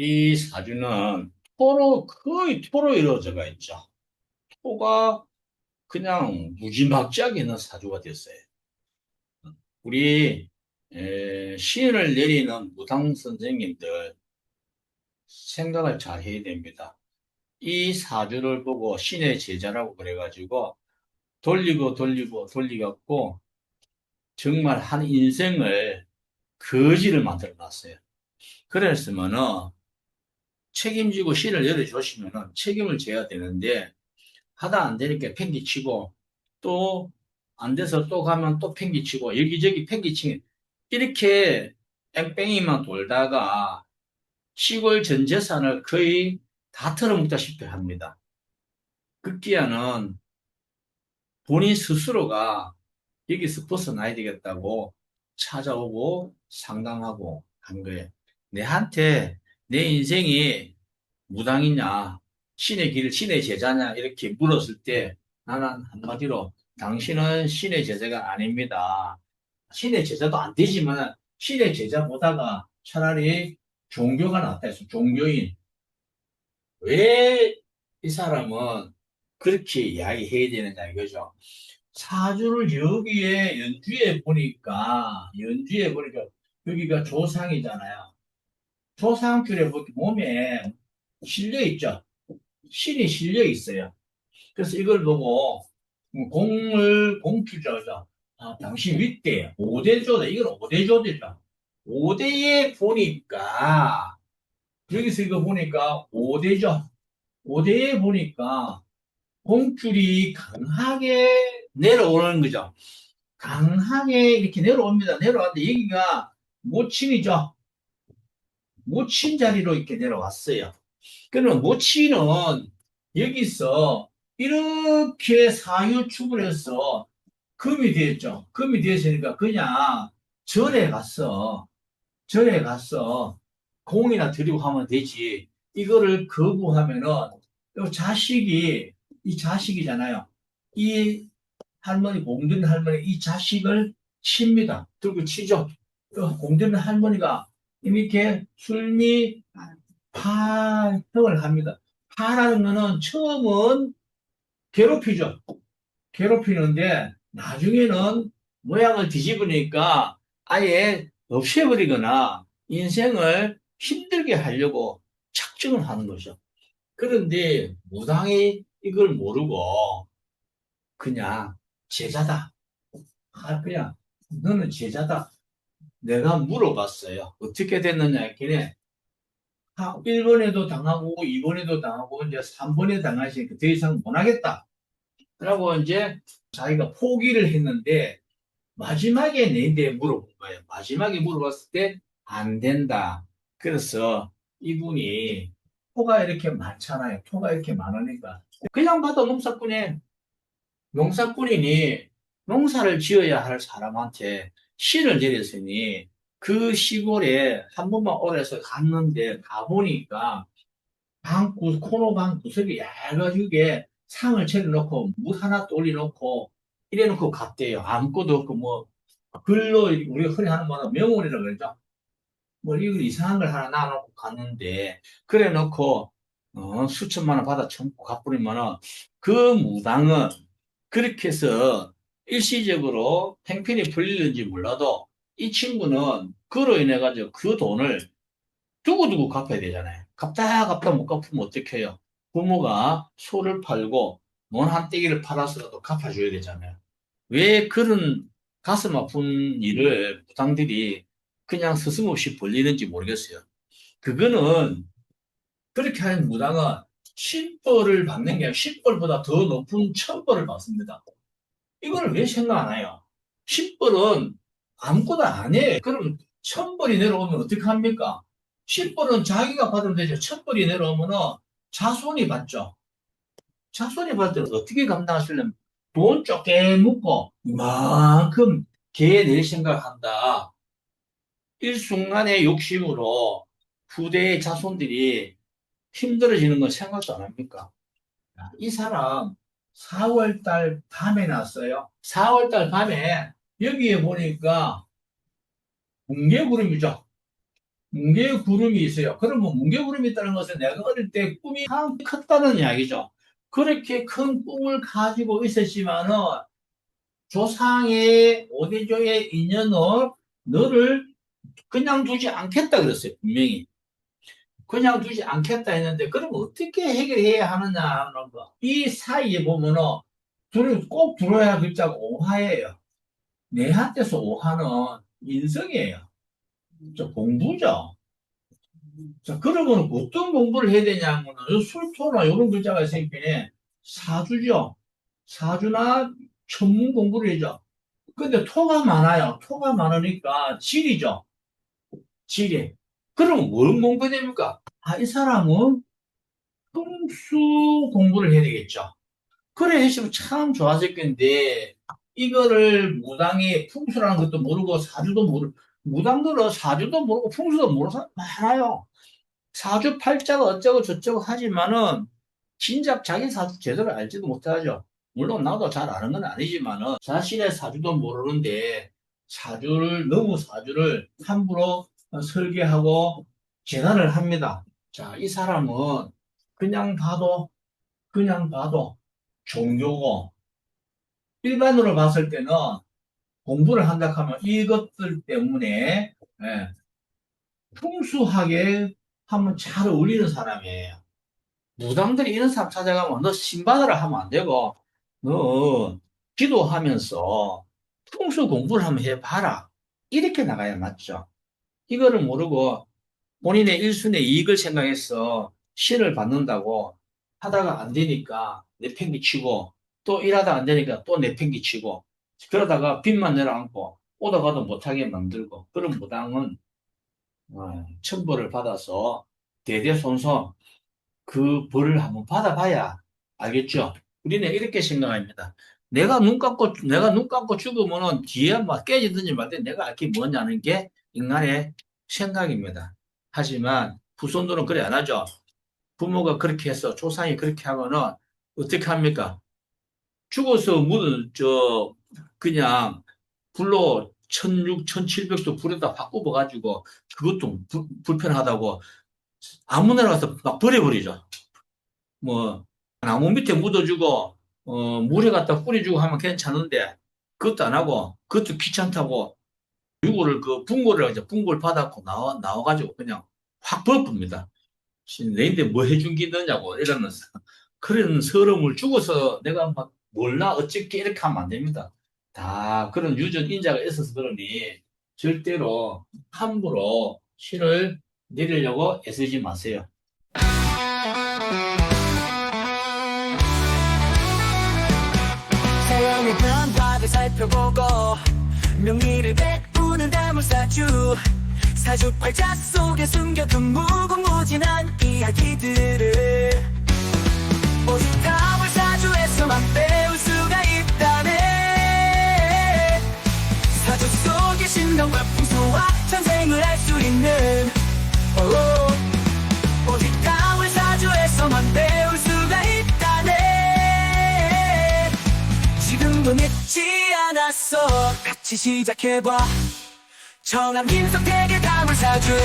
이 사주는 토로, 거의 토로 이루어져가 있죠. 토가 그냥 무지막지하게 있는 사주가 됐어요. 우리 에, 시인을 내리는 무당 선생님들 생각을 잘 해야 됩니다. 이 사주를 보고 신의 제자라고 그래가지고 돌리고 돌리고 돌리갖고 정말 한 인생을 거지를 만들어 놨어요. 그랬으면은 책임지고 신을 열어주시면은 책임을 져야 되는데 하다 안 되니까 팽기치고 또 안 돼서 또 가면 또 팽기치고 여기저기 팽기치기 이렇게 뺑뺑이만 돌다가 시골 전 재산을 거의 다 털어먹다시피 합니다. 급기야는 본인 스스로가 여기서 벗어나야 되겠다고 찾아오고 상담하고 한 거예요. 내한테 내 인생이 무당이냐, 신의 길, 신의 제자냐, 이렇게 물었을 때 나는 한마디로 당신은 신의 제자가 아닙니다. 신의 제자도 안 되지만 신의 제자보다가 차라리 종교가 낫다 해서 종교인. 왜 이 사람은 그렇게 이야기해야 되느냐 이거죠. 사주를 여기에 연주에 보니까 연주에 보니까 여기가 조상이잖아요. 조상줄에 보기 몸에 실려 있죠. 신이 실려 있어요. 그래서 이걸 보고 공을 공투자죠. 아, 당신 윗대 5대조다. 이건 5대조대죠. 5대에 보니까 여기서 이거 보니까 5대죠. 5대에 보니까 공줄이 강하게 내려오는 거죠. 강하게 이렇게 내려옵니다. 내려왔는데 여기가 모친이죠. 모친 자리로 이렇게 내려왔어요. 그러면 모친은 여기서 이렇게 사유축을 해서 금이 되었죠. 금이 되었으니까 그냥 절에 갔어. 절에 갔어. 공이나 드리고 하면 되지. 이거를 거부하면은 요 자식이 이 자식이잖아요. 이 할머니 공든 할머니 이 자식을 칩니다. 들고 치죠. 그 공든 할머니가 이렇게 술미 파형을 합니다. 파라는 거는 처음은 괴롭히죠. 괴롭히는데 나중에는 모양을 뒤집으니까 아예 없애버리거나 인생을 힘들게 하려고 착증을 하는 거죠. 그런데 무당이 이걸 모르고 그냥 제자다. 아, 그냥 너는 제자다. 내가 물어봤어요. 어떻게 됐느냐 했길래 1번에도 당하고 2번에도 당하고 이제 3번에 당하시니까 더 이상 못 하겠다. 라고 이제 자기가 포기를 했는데 마지막에 내한테 물어본 거예요. 마지막에 물어봤을 때 안 된다. 그래서 이분이 토가 이렇게 많잖아요. 토가 이렇게 많으니까 그냥 봐도 농사꾼이 농사꾼이니 농사를 지어야 할 사람한테 신을 내렸으니 그 시골에 한 번만 오래서 갔는데 가보니까 방 구, 코너 방 구석에 얇아지게 상을 차려놓고 물 하나 또 올려놓고 이래놓고 갔대요. 아무것도 없고 뭐 글로 우리가 흔히 하는 뭐는 명월이라고 그러죠. 뭐 이거 이상한 걸 하나 놔놓고 갔는데 그래 놓고 어, 수천만 원 받아 처먹고 갚으면은 그 무당은 그렇게 해서 일시적으로 행편이 풀리는지 몰라도 이 친구는 그로 인해 가지고 그 돈을 두고두고 갚아야 되잖아요. 갚다 갚다 못 갚으면 어떻게 해요? 부모가 소를 팔고 논 한 떼기를 팔아서라도 갚아줘야 되잖아요. 왜 그런 가슴 아픈 일을 무당들이 그냥 스승없이 벌리는지 모르겠어요. 그거는 그렇게 하는 무당은 신벌을 받는 게 신벌보다 더 높은 천벌을 받습니다. 이걸 왜 생각 안 해요? 신벌은 아무것도 안 해. 그럼 천벌이 내려오면 어떻게 합니까? 신벌은 자기가 받으면 되죠. 천벌이 내려오면은 자손이 받죠. 자손이 받을 때는 어떻게 감당하시려면 돈 쪼개 묻고 이만큼 개낼 생각한다. 일순간의 욕심으로 후대의 자손들이 힘들어지는 건 생각도 안 합니까? 이 사람 4월달 밤에 났어요. 4월달 밤에 여기에 보니까 뭉게구름이죠. 뭉게구름이 있어요. 그러면 뭉게구름이 있다는 것은 내가 어릴 때 꿈이 참 컸다는 이야기죠. 그렇게 큰 꿈을 가지고 있었지만은 조상의 오대조의 인연은 너를 그냥 두지 않겠다 그랬어요. 분명히. 그냥 두지 않겠다 했는데 그럼 어떻게 해결해야 하느냐 하는 거. 이 사이에 보면은 둘이 꼭 들어야 할 글자가 오화예요. 내한테서 오화는 인성이에요. 저 공부죠. 자, 그러면 어떤 공부를 해야 되냐면은 요 술토나 이런 글자가 생기네. 사주죠. 사주나 천문 공부를 해죠. 근데 토가 많아요. 토가 많으니까 지리죠. 지리. 그럼 뭘 공부해야 됩니까? 아, 이 사람은 풍수 공부를 해야 되겠죠. 그래 했으면 참 좋았을 건데, 이거를 무당이 풍수라는 것도 모르고 사주도 모르고, 무당들은 사주도 모르고 풍수도 모르는 사람 많아요. 사주 팔자가 어쩌고 저쩌고 하지만은, 진작 자기 사주 제대로 알지도 못하죠. 물론 나도 잘 아는 건 아니지만은, 자신의 사주도 모르는데, 사주를, 너무 사주를 함부로 설계하고 재단을 합니다. 자, 이 사람은 그냥 봐도, 그냥 봐도 종교고, 일반으로 봤을 때는 공부를 한다 하면 이것들 때문에, 예, 풍수하게 하면 잘 어울리는 사람이에요. 무당들이 이런 사람 찾아가면 너 신받으라 하면 안 되고, 너 기도하면서 풍수 공부를 한번 해봐라. 이렇게 나가야 맞죠. 이거를 모르고 본인의 일순의 이익을 생각해서 신을 받는다고 하다가 안 되니까 내팽개치고 또 일하다 안 되니까 또 내팽개치고 그러다가 빚만 내려앉고 오다 가도 못하게 만들고 그런 무당은 어, 천벌을 받아서 대대손손 그 벌을 한번 받아봐야 알겠죠? 우리는 이렇게 생각합니다. 내가 눈 감고 내가 눈 감고 죽으면은 뒤에 막 깨지든지 말든 내가 알게 뭐냐는 게 인간의 생각입니다. 하지만 후손들은 그래 안 하죠. 부모가 그렇게 해서 조상이 그렇게 하면은 어떻게 합니까? 죽어서 묻은 저 그냥 불로 1600, 1700도 불에다 확 굽어가지고 그것도 불, 불편하다고 아무나 가서 막 버려버리죠. 뭐 나무 밑에 묻어주고 어, 물에 갖다 뿌려주고 하면 괜찮은데 그것도 안 하고 그것도 귀찮다고 유골을 그 분고를 이제 분고를 받았고 나와 나와가지고 그냥 확 버립니다. 내인데 뭐 해준 게 있느냐고 이러면서 그런 서름을 주고서 내가 막 몰라 어떻게 이렇게 하면 안 됩니다. 다 그런 유전 인자가 있어서 그러니 절대로 함부로 신을 내리려고 애쓰지 마세요. 사연의 변화를 살펴보고 명의를 베푸는 다물사주 사주 팔자 속에 숨겨둔 무궁무진한 이야기들을 오직 다물사주에서만 배울 수가 있다네. 사주 속의 신령과 풍수와 전생을 알 수 있는 오, 오직 다물사주에서만 배울 수가 있다네. 지금도 늦지 않았어. 같이 시작해봐. 정한 민석택의 다물사주